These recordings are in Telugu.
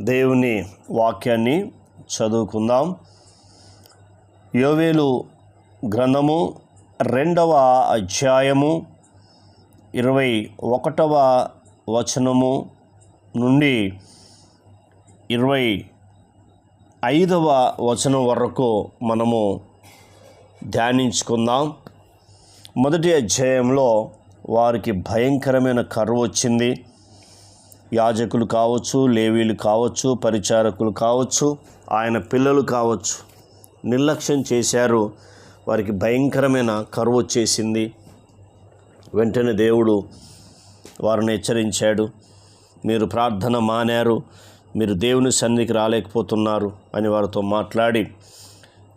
దేవుని వాక్యాన్ని చదువుకుందాం. యోవేలు గ్రంథము రెండవ అధ్యాయము ఇరవై ఒకటవ వచనము నుండి ఇరవై ఐదవ వచనం వరకు మనము ధ్యానించుకుందాం. మొదటి అధ్యాయంలో వారికి భయంకరమైన కరువు వచ్చింది. యాజకులు కావచ్చు లేవీలు కావచ్చు పరిచారకులు కావచ్చు ఆయన పిల్లలు కావచ్చు. నిర్లక్ష్యం చేశారు. వారికి భయంకరమైన కరువు వచ్చేసింది. వెంటనే దేవుడు వారిని హెచ్చరించాడు. మీరు ప్రార్థన మానారు. మీరు దేవుని సన్నిధికి రాలేకపోతున్నారు అని వారితో మాట్లాడి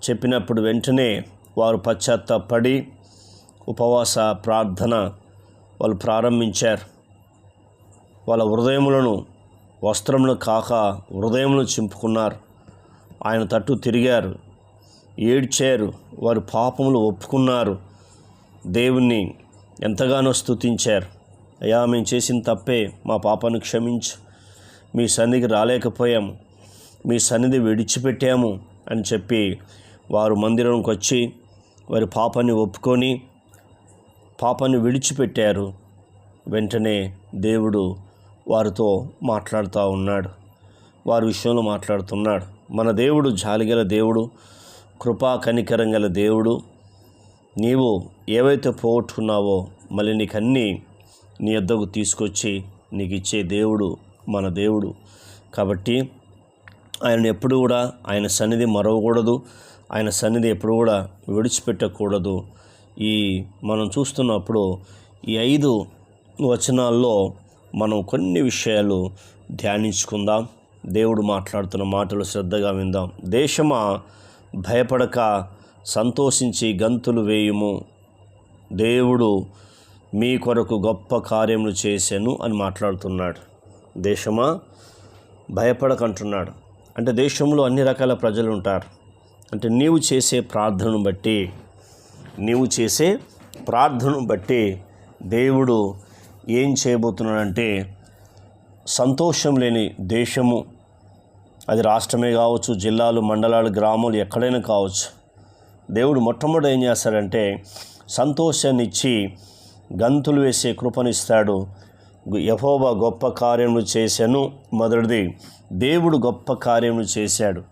చెప్పినప్పుడు వెంటనే వారు పశ్చాత్తాపడి ఉపవాస ప్రార్థన వాళ్ళు ప్రారంభించారు. వాళ్ళ హృదయములను వస్త్రములు కాక హృదయములు చింపుకున్నారు. ఆయన తట్టు తిరిగారు. ఏడ్చారు. వారి పాపములు ఒప్పుకున్నారు. దేవుణ్ణి ఎంతగానో స్తుతించారు. అయ్యా మేము చేసిన తప్పే. మా పాపను క్షమించు. మీ సన్నిధికి రాలేకపోయాము మీ సన్నిధి విడిచిపెట్టాము అని చెప్పి వారు మందిరంకి వచ్చి వారి పాపాన్ని ఒప్పుకొని పాపాన్ని విడిచిపెట్టారు. వెంటనే దేవుడు వారితో మాట్లాడుతూ ఉన్నాడు. వారి విషయంలో మాట్లాడుతున్నాడు. మన దేవుడు జాలిగల దేవుడు కృపా కనికరం గల దేవుడు. నీవు ఏవైతే పోగొట్టుకున్నావో మళ్ళీ నీకన్నీ నీ యొద్దకు తీసుకొచ్చి నీకు ఇచ్చే దేవుడు మన దేవుడు. కాబట్టి ఆయన ఎప్పుడు కూడా ఆయన సన్నిధి మరవకూడదు. ఆయన సన్నిధి ఎప్పుడు కూడా విడిచిపెట్టకూడదు. ఈ మనం చూస్తున్నప్పుడు ఈ ఐదు వచనాల్లో మనం కొన్ని విషయాలు ధ్యానించుకుందాం. దేవుడు మాట్లాడుతున్న మాటలు శ్రద్ధగా విందాం. దేశమా భయపడక సంతోషించి గంతులు వేయుము? దేవుడు మీ కొరకు గొప్ప కార్యములు చేశాను అని మాట్లాడుతున్నాడు. దేశమా భయపడకంటున్నాడు. అంటే దేశంలో అన్ని రకాల ప్రజలు ఉంటారు. అంటే నీవు చేసే ప్రార్థనను బట్టి నీవు చేసే ప్రార్థనను బట్టి దేవుడు ఏం చేయబోతున్నాడంటే సంతోషం లేని దేశము. అది రాష్ట్రమే కావచ్చు జిల్లాలు మండలాలు గ్రామాలు ఎక్కడైనా కావచ్చు. దేవుడు మొట్టమొదటి ఏం చేస్తాడంటే సంతోషాన్ని ఇచ్చి గంతులు వేసే కృపనిస్తాడు. యహోబా గొప్ప కార్యములు చేశాను మొదటిది దేవుడు గొప్ప కార్యములు చేశాడు.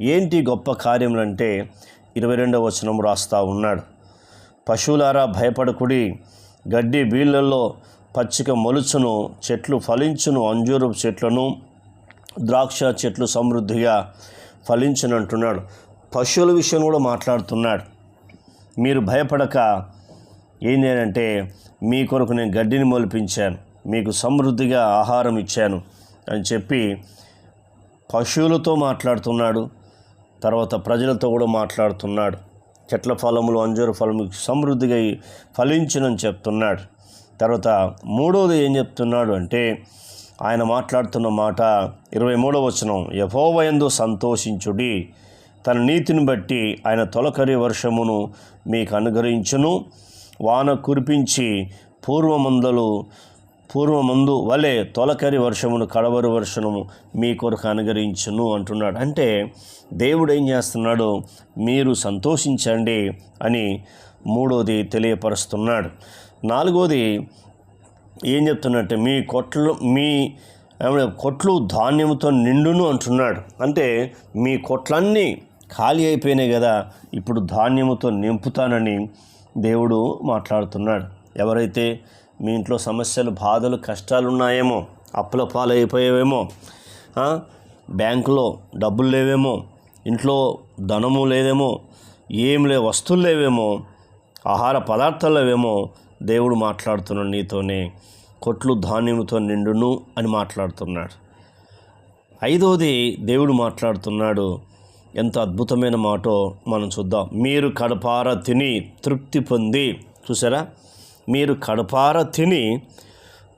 ఏంటి గొప్ప కార్యములు అంటే ఇరవై రెండవ వచనం రాస్తా ఉన్నాడు. పశువులారా భయపడకుడి. గడ్డి బీళ్ళల్లో పచ్చిక మొలుచును చెట్లు ఫలించును అంజూరపు చెట్లను ద్రాక్ష చెట్లు సమృద్ధిగా ఫలించనంటున్నాడు పశువుల విషయం కూడా మాట్లాడుతున్నాడు. మీరు భయపడక ఏంటి మీ కొరకు నేను గడ్డిని మొలిపించాను మీకు సమృద్ధిగా ఆహారం ఇచ్చాను అని చెప్పి పశువులతో మాట్లాడుతున్నాడు. తర్వాత ప్రజలతో కూడా మాట్లాడుతున్నాడు. చెట్ల ఫలములు అంజూరు ఫలము సమృద్ధిగా ఫలించునని చెప్తున్నాడు. తర్వాత మూడవది ఏం చెప్తున్నాడు అంటే ఆయన మాట్లాడుతున్న మాట ఇరవై మూడవ వచనం యహోవయందు సంతోషించుడి. తన నీతిని బట్టి ఆయన తొలకరి వర్షమును మీకు అనుగ్రహించును. వాన కురిపించి పూర్వమందలు పూర్వమందు వలె తొలకరి వర్షమును కడవరి వర్షము మీ కొరకు అనుగరించును అంటున్నాడు. అంటే దేవుడు ఏం చేస్తున్నాడు? మీరు సంతోషించండి అని మూడోది తెలియపరుస్తున్నాడు. నాలుగోది ఏం చెప్తున్నట్టే మీ కొట్లు మీ కొట్లు ధాన్యంతో నిండును అంటున్నాడు. అంటే మీ కొట్లన్నీ ఖాళీ అయిపోయినాయి కదా ఇప్పుడు ధాన్యముతో నింపుతానని దేవుడు మాట్లాడుతున్నాడు. ఎవరైతే మీ ఇంట్లో సమస్యలు బాధలు కష్టాలు ఉన్నాయేమో అప్పుల పాలైపోయావేమో బ్యాంకులో డబ్బులు లేవేమో ఇంట్లో ధనము లేదేమో ఏం లే వస్తువులు లేవేమో ఆహార పదార్థాలు లేవేమో దేవుడు మాట్లాడుతున్నాడు నీతోనే కొట్లు ధాన్యముతో నిండును అని మాట్లాడుతున్నాడు. ఐదవది దేవుడు మాట్లాడుతున్నాడు ఎంత అద్భుతమైన మాటో మనం చూద్దాం. మీరు కడపార తిని తృప్తి పొంది చూసారా? మీరు కడపార తిని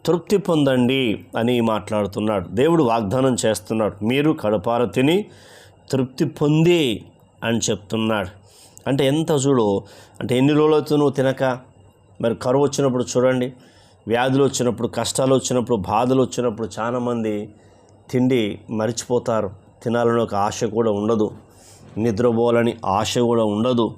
తృప్తి పొందండి అని మాట్లాడుతున్నాడు. దేవుడు వాగ్దానం చేస్తున్నాడు. మీరు కడపార తిని తృప్తి పొంది అని చెప్తున్నాడు. అంటే ఎంత చూడు అంటే ఎన్ని రోజులతో నువ్వు తినక? మరి కరువు వచ్చినప్పుడు చూడండి వ్యాధులు వచ్చినప్పుడు కష్టాలు వచ్చినప్పుడు బాధలు వచ్చినప్పుడు చాలామంది తిండి మర్చిపోతారు. తినాలని ఒక ఆశ కూడా ఉండదు. నిద్రపోవాలని ఆశ కూడా ఉండదు.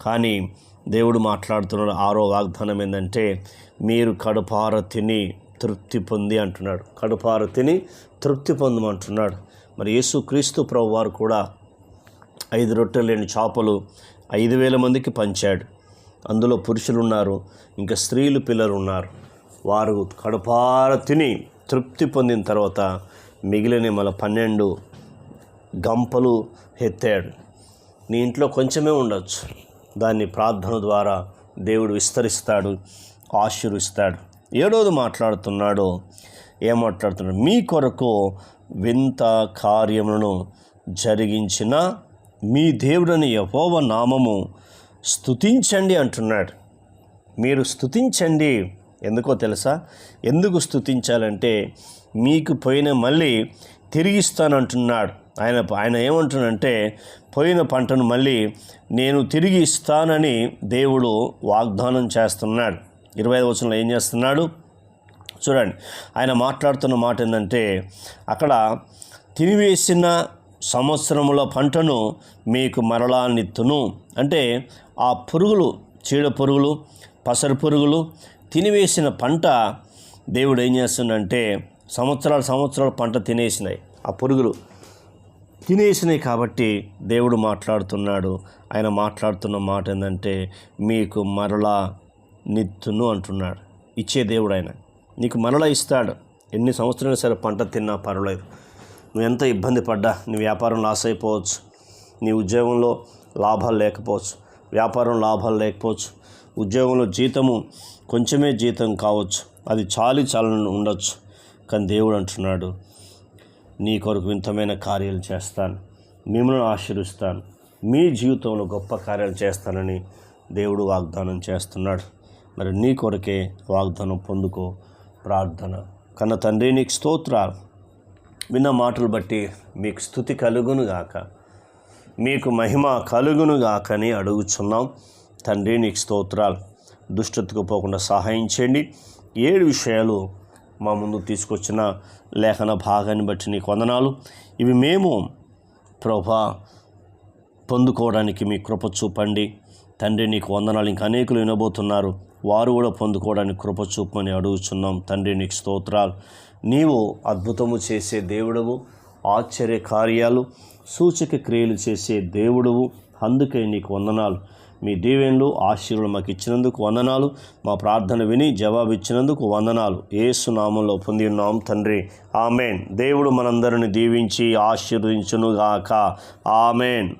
కానీ దేవుడు మాట్లాడుతున్న ఆరో వాగ్దానం ఏంటంటే మీరు కడుపార తిని తృప్తి పొంది అంటున్నాడు. కడుపార తిని తృప్తి పొందమంటున్నాడు. మరి యేసుక్రీస్తు ప్రభు వారు కూడా ఐదు రొట్టెలు లేని చేపలు ఐదు వేల మందికి పంచాడు. అందులో పురుషులు ఉన్నారు ఇంకా స్త్రీలు పిల్లలు ఉన్నారు వారు కడుపార తిని తృప్తి పొందిన తర్వాత మిగిలిన మళ్ళీ పన్నెండు గంపలు ఎత్తాడు. నీ ఇంట్లో కొంచెమే ఉండొచ్చు. దాన్ని ప్రార్థన ద్వారా దేవుడు విస్తరిస్తాడు ఆశీర్విస్తాడు ఏడోది మాట్లాడుతున్నాడో ఏం మాట్లాడుతున్నాడు? మీ కొరకు వింత కార్యములను జరిగించిన మీ దేవుడని యహోవ నామము స్తుతించండి అంటున్నాడు. మీరు స్తుతించండి. ఎందుకో తెలుసా? ఎందుకు స్తుతించాలంటే మీకు పోయిన మళ్ళీ తిరిగిస్తానంటున్నాడు ఆయన ఆయన ఏమంటున్నంటే పోయిన పంటను మళ్ళీ నేను తిరిగి ఇస్తానని దేవుడు వాగ్దానం చేస్తున్నాడు. ఇరవై ఐదు వచనంలో ఏం చేస్తున్నాడు? చూడండి. ఆయన మాట్లాడుతున్న మాట ఏంటంటే అక్కడ తినివేసిన సంవత్సరముల పంటను మీకు మరలా నిత్తును. అంటే ఆ పురుగులు చీడ పురుగులు పసరు పురుగులు తినివేసిన పంట దేవుడు ఏం చేస్తుందంటే సంవత్సరాల సంవత్సరాల పంట తినేసినాయి. ఆ పురుగులు తినేసినాయి కాబట్టి దేవుడు మాట్లాడుతున్నాడు. ఆయన మాట్లాడుతున్న మాట ఏంటంటే మీకు మరలా నిత్తును అంటున్నాడు. ఇచ్చే దేవుడు ఆయన. నీకు మరలా ఇస్తాడు. ఎన్ని సంవత్సరాలు సరే పంట తిన్నా పర్వాలేదు. నువ్వు ఎంత ఇబ్బంది పడ్డా? నీ వ్యాపారం లాస్ అయిపోవచ్చు. నీ ఉద్యోగంలో లాభాలు లేకపోవచ్చు. వ్యాపారం లాభాలు లేకపోవచ్చు. ఉద్యోగంలో జీతము కొంచెమే జీతం కావచ్చు. అది చాలి చాలని ఉండొచ్చు. కానీ దేవుడు అంటున్నాడు నీ కొరకు వింతమైన కార్యాలు చేస్తాను. మిమ్మల్ని ఆశీర్విస్తాను మీ జీవితంలో గొప్ప కార్యాలు చేస్తానని దేవుడు వాగ్దానం చేస్తున్నాడు. మరి నీ కొరకే వాగ్దానం పొందుకో. ప్రార్థన. కన్న తండ్రి నీకు స్తోత్రాలు. విన్న మాటలు బట్టి మీకు స్థుతి కలుగును గాక. మీకు మహిమ కలుగును గాకని అడుగుచున్నాం. తండ్రి నీకు స్తోత్రాలు. దుష్టతకు పోకుండా సహాయం చేయండి. ఏడు విషయాలు మా ముందు తీసుకొచ్చిన లేఖన భాగాన్ని బట్టి నీకు వందనాలు. ఇవి మేము ప్రభా పొందుకోవడానికి మీ కృప చూపండి. తండ్రి నీకు వందనాలు. ఇంకా అనేకులు వినబోతున్నారు. వారు కూడా పొందుకోవడానికి కృప చూపమని అడుగుచున్నాం. తండ్రి నీకు స్తోత్రాలు. నీవు అద్భుతము చేసే దేవుడవు. ఆశ్చర్య కార్యాలు సూచక క్రియలు చేసే దేవుడవు. అందుకే నీకు వందనాలు. మీ దీవెన్లు ఆశీర్వాదం మాకు ఇచ్చినందుకు వందనాలు. మా ప్రార్థన విని జవాబు ఇచ్చినందుకు వందనాలు. ఏసు నామంలో పొంది ఉన్నాం తండ్రి. ఆమెన్. దేవుడు మనందరిని దీవించి ఆశీర్వదించునుగాక. ఆమెన్.